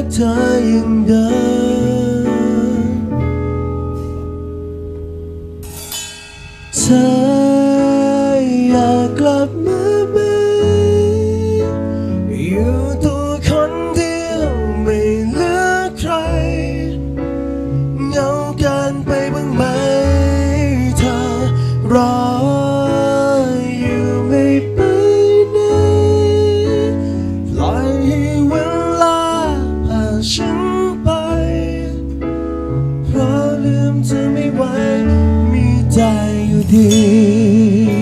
ักเธออย่างเดิมเธอ ดี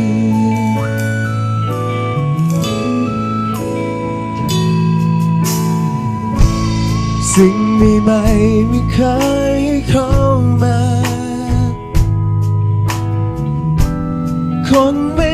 สิ่งใหม่ๆไม่เคยเข้ามา คนไม่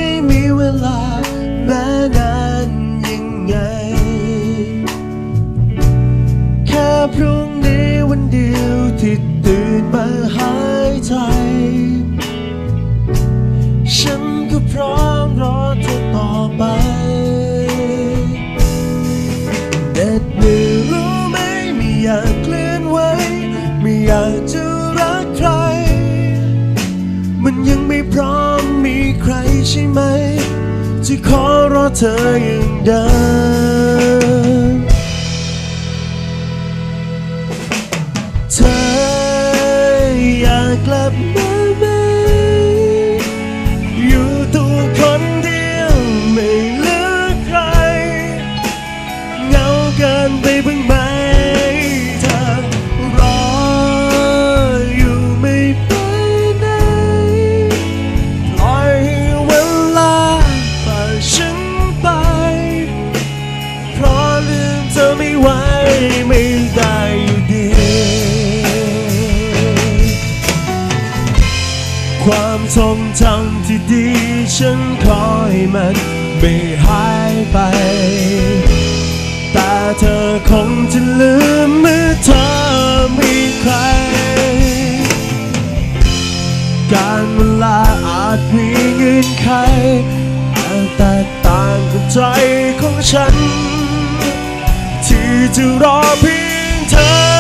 ใช่ไหม ที่ขอรอเธออย่างเดิมเธออยากกลับ ความทรงจำที่ดี ฉันคอยมันไม่หายไป แต่เธอคงจะลืมเมื่อเธอมีใคร การเวลาอาจมีเงื่อนไขอาจแตกต่างกับใจของฉัน ที่จะรอเพียงเธอ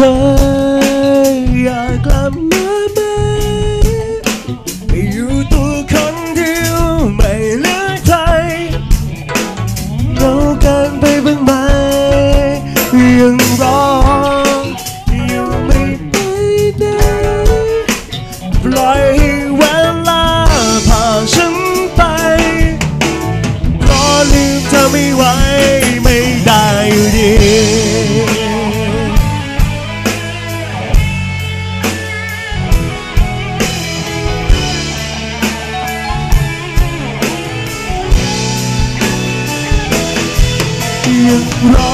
ธออยากกลับมาไหมไม่อยู่ตัวคนเดียวไม่เหลือใครเรากันไปบ้างไหมยังรออยู่ไม่ไปไหนปล่อยให้เวลาพาฉันไปขอลืมเธอไม่ไหว No.